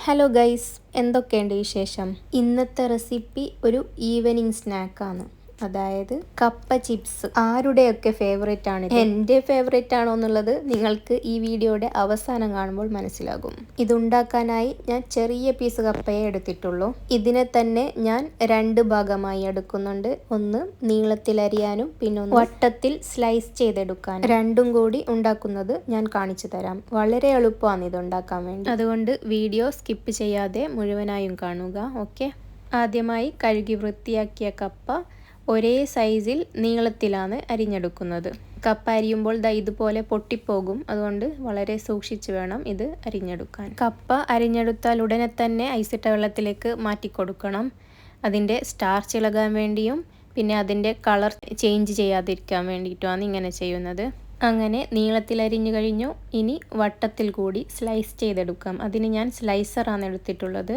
Hello guys എന്തൊക്കെയുണ്ട് വിശേഷം? ഇന്നത്തെ റെസിപ്പി ഒരു ഈവനിങ് സ്നാക്കാണ് അതായത് കപ്പ ചിപ്സ്. ആരുടെയൊക്കെ ഫേവറേറ്റ് ആണ് എന്റെ ഫേവറേറ്റ് ആണോ എന്നുള്ളത് നിങ്ങൾക്ക് ഈ വീഡിയോയുടെ അവസാനം കാണുമ്പോൾ മനസ്സിലാകും. ഇതുണ്ടാക്കാനായി ഞാൻ ചെറിയ പീസ് കപ്പയെ എടുത്തിട്ടുള്ളൂ. ഇതിനെ തന്നെ ഞാൻ രണ്ട് ഭാഗമായി എടുക്കുന്നുണ്ട്. ഒന്ന് നീളത്തിൽ അരിയാനും പിന്നെ വട്ടത്തിൽ സ്ലൈസ് ചെയ്തെടുക്കാൻ രണ്ടും കൂടി ഉണ്ടാക്കുന്നത് ഞാൻ കാണിച്ചു തരാം. വളരെ എളുപ്പമാണ് ഇത് ഉണ്ടാക്കാൻ വേണ്ടി. അതുകൊണ്ട് വീഡിയോ സ്കിപ്പ് ചെയ്യാതെ മുഴുവനായും കാണുക. ഓക്കെ ആദ്യമായി കഴുകി വൃത്തിയാക്കിയ കപ്പ ഒരേ സൈസിൽ നീളത്തിലാണ് അരിഞ്ഞെടുക്കുന്നത്. കപ്പ അരിയുമ്പോൾ ദാ ഇതുപോലെ പൊട്ടിപ്പോകും. അതുകൊണ്ട് വളരെ സൂക്ഷിച്ച് വേണം ഇത് അരിഞ്ഞെടുക്കാൻ. കപ്പ അരിഞ്ഞെടുത്താൽ ഉടനെ തന്നെ ഐസിട്ട വെള്ളത്തിലേക്ക് മാറ്റിക്കൊടുക്കണം. അതിന്റെ സ്റ്റാർച്ച് ഇളകാൻ വേണ്ടിയും പിന്നെ അതിന്റെ കളർ ചേഞ്ച് ചെയ്യാതിരിക്കാൻ വേണ്ടിയിട്ടുമാണ് ഇങ്ങനെ ചെയ്യുന്നത്. അങ്ങനെ നീളത്തിൽ അരിഞ്ഞു കഴിഞ്ഞു. ഇനി വട്ടത്തിൽ കൂടി സ്ലൈസ് ചെയ്തെടുക്കാം. അതിന് ഞാൻ സ്ലൈസറാണ് എടുത്തിട്ടുള്ളത്.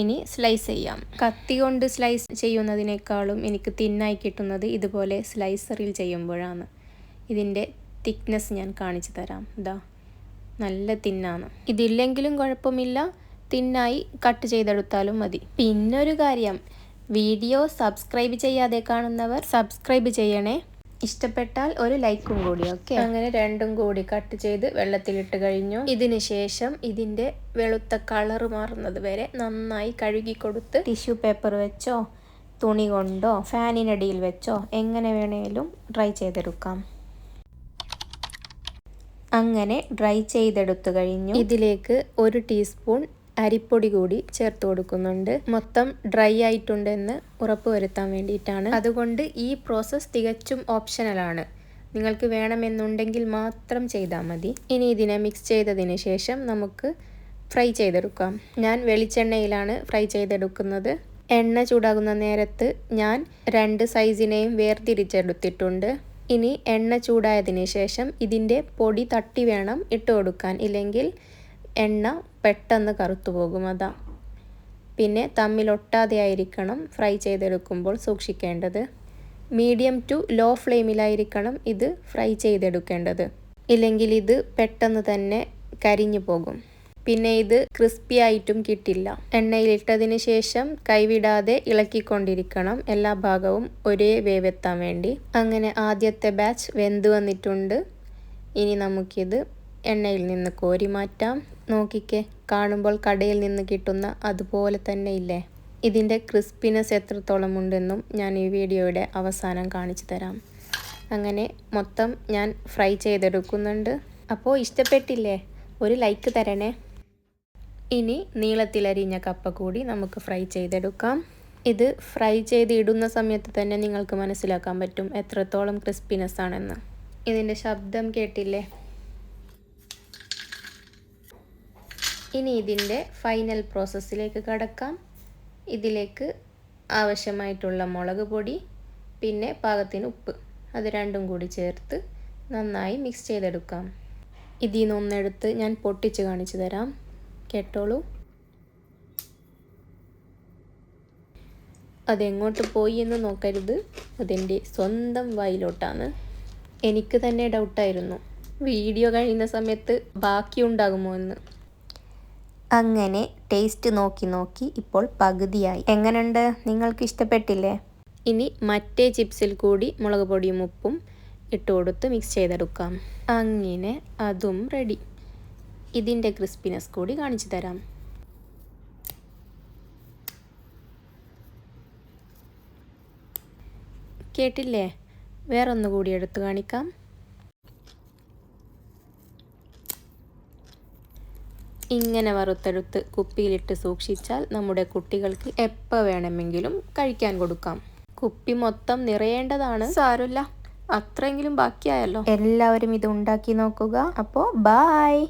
ഇനി സ്ലൈസ് ചെയ്യാം. കത്തി കൊണ്ട് സ്ലൈസ് ചെയ്യുന്നതിനേക്കാളും എനിക്ക് തിന്നായി കിട്ടുന്നത് ഇതുപോലെ സ്ലൈസറിൽ ചെയ്യുമ്പോഴാണ്. ഇതിന്റെ തിക്നെസ് ഞാൻ കാണിച്ചു തരാം. ഇതാ നല്ല തിന്നാണ് ഇതില്ലെങ്കിലും കുഴപ്പമില്ല. തിന്നായി കട്ട് ചെയ്തെടുത്താലും മതി. പിന്നൊരു കാര്യം വീഡിയോ സബ്സ്ക്രൈബ് ചെയ്യാതെ കാണുന്നവർ സബ്സ്ക്രൈബ് ചെയ്യണേ. ഇഷ്ടപ്പെട്ടാൽ ഒരു ലൈക്കും കൂടി ഓക്കെ? അങ്ങനെ രണ്ടും കൂടി കട്ട് ചെയ്ത് വെള്ളത്തിലിട്ട് കഴിഞ്ഞു. ഇതിന് ശേഷം ഇതിന്റെ വെളുത്ത കളർ മാറുന്നത് വരെ നന്നായി കഴുകി കൊടുത്ത് ടിഷ്യൂ പേപ്പർ വെച്ചോ തുണി കൊണ്ടോ ഫാനിനടിയിൽ വെച്ചോ എങ്ങനെ വേണേലും ഡ്രൈ ചെയ്തെടുക്കാം. അങ്ങനെ ഡ്രൈ ചെയ്തെടുത്തു കഴിഞ്ഞു. ഇതിലേക്ക് ഒരു ടീസ്പൂൺ അരിപ്പൊടി കൂടി ചേർത്ത് കൊടുക്കുന്നുണ്ട്. മൊത്തം ഡ്രൈ ആയിട്ടുണ്ടെന്ന് ഉറപ്പ് വരുത്താൻ വേണ്ടിയിട്ടാണ്. അതുകൊണ്ട് ഈ പ്രോസസ്സ് തികച്ചും ഓപ്ഷണലാണ് നിങ്ങൾക്ക് വേണമെന്നുണ്ടെങ്കിൽ മാത്രം ചെയ്താൽ മതി. ഇനി ഇതിനെ മിക്സ് ചെയ്തതിന് ശേഷം നമുക്ക് ഫ്രൈ ചെയ്തെടുക്കാം. ഞാൻ വെളിച്ചെണ്ണയിലാണ് ഫ്രൈ ചെയ്തെടുക്കുന്നത്. എണ്ണ ചൂടാകുന്ന നേരത്ത് ഞാൻ രണ്ട് സൈസിനെയും വേർതിരിച്ചെടുത്തിട്ടുണ്ട്. ഇനി എണ്ണ ചൂടായതിന് ശേഷം ഇതിന്റെ പൊടി തട്ടി വേണം ഇട്ട് കൊടുക്കാൻ. ഇല്ലെങ്കിൽ എണ്ണ പെട്ടെന്ന് കറുത്തു പോകും അതാ. പിന്നെ തമ്മിലൊട്ടാതെ ആയിരിക്കണം ഫ്രൈ ചെയ്തെടുക്കുമ്പോൾ സൂക്ഷിക്കേണ്ടത്. മീഡിയം ടു ലോ ഫ്ലെയിമിലായിരിക്കണം ഇത് ഫ്രൈ ചെയ്തെടുക്കേണ്ടത്. ഇല്ലെങ്കിൽ ഇത് പെട്ടെന്ന് തന്നെ കരിഞ്ഞു പോകും. പിന്നെ ഇത് ക്രിസ്പി ആയിട്ടും കിട്ടില്ല. എണ്ണയിലിട്ടതിന് ശേഷം കൈവിടാതെ ഇളക്കിക്കൊണ്ടിരിക്കണം. എല്ലാ ഭാഗവും ഒരേ വേവെത്താൻ വേണ്ടി. അങ്ങനെ ആദ്യത്തെ ബാച്ച് വെന്ത് വന്നിട്ടുണ്ട്. ഇനി നമുക്കിത് എണ്ണയിൽ നിന്ന് കോരി മാറ്റാം. നോക്കിക്കേ കാണുമ്പോൾ കടയിൽ നിന്ന് കിട്ടുന്ന അതുപോലെ തന്നെ ഇല്ലേ ഇതിന്റെ ക്രിസ്പിനെസ് എത്രത്തോളം ഉണ്ടെന്നും ഞാൻ ഈ വീഡിയോയുടെ അവസാനം കാണിച്ചു തരാം. അങ്ങനെ മൊത്തം ഞാൻ ഫ്രൈ ചെയ്തെടുക്കുന്നുണ്ട്. അപ്പോൾ ഇഷ്ടപ്പെട്ടില്ലേ? ഒരു ലൈക്ക് തരണേ. ഇനി നീളത്തിലരിഞ്ഞ കപ്പ കൂടി നമുക്ക് ഫ്രൈ ചെയ്തെടുക്കാം. ഇത് ഫ്രൈ ചെയ്ത് ഇടുന്ന സമയത്ത് തന്നെ നിങ്ങൾക്ക് മനസ്സിലാക്കാൻ പറ്റും എത്രത്തോളം ക്രിസ്പിനെസ് ആണെന്ന് ഇതിന്റെ ശബ്ദം കേട്ടില്ലേ? ഇനി ഇതിന്റെ ഫൈനൽ പ്രോസസ്സിലേക്ക് കടക്കാം. ഇതിലേക്ക് ആവശ്യമായിട്ടുള്ള മുളക് പൊടി പിന്നെ പാകത്തിന് ഉപ്പ്. അത് രണ്ടും കൂടി ചേർത്ത് നന്നായി മിക്സ് ചെയ്തെടുക്കാം. ഇതിൽ നിന്നൊന്നെടുത്ത് ഞാൻ പൊട്ടിച്ച് കാണിച്ചു തരാം. കേട്ടോളൂ. അതെങ്ങോട്ട് പോയി എന്ന് നോക്കരുത്. അതെന്റെ സ്വന്തം വായിലോട്ടാണ്. എനിക്ക് തന്നെ ഡൗട്ടായിരുന്നു വീഡിയോ കഴിയുന്ന സമയത്ത് ബാക്കി ഉണ്ടാകുമോ എന്ന്. അങ്ങനെ ടേസ്റ്റ് നോക്കി നോക്കി ഇപ്പോൾ പകുതിയായി. എങ്ങനെയുണ്ട് നിങ്ങൾക്ക് ഇഷ്ടപ്പെട്ടില്ലേ? ഇനി മറ്റേ ചിപ്സിൽ കൂടി മുളക് പൊടിയും ഉപ്പും ഇട്ട് കൊടുത്ത് മിക്സ് ചെയ്തെടുക്കാം. അങ്ങനെ അതും റെഡി ഇതിന്റെ ക്രിസ്പിനെസ് കൂടി കാണിച്ചു തരാം. കേട്ടില്ലേ? വേറൊന്നു കൂടി എടുത്ത് കാണിക്കാം. ഇങ്ങനെ വറുത്തെടുത്ത് കുപ്പിയിലിട്ട് സൂക്ഷിച്ചാൽ നമ്മുടെ കുട്ടികൾക്ക് എപ്പോൾ വേണമെങ്കിലും കഴിക്കാൻ കൊടുക്കാം. കുപ്പി മൊത്തം നിറയേണ്ടതാണ്. സാരമില്ല അത്രയെങ്കിലും ബാക്കിയായല്ലോ. എല്ലാവരും ഇത് ഉണ്ടാക്കി നോക്കുക. അപ്പോൾ ബായ്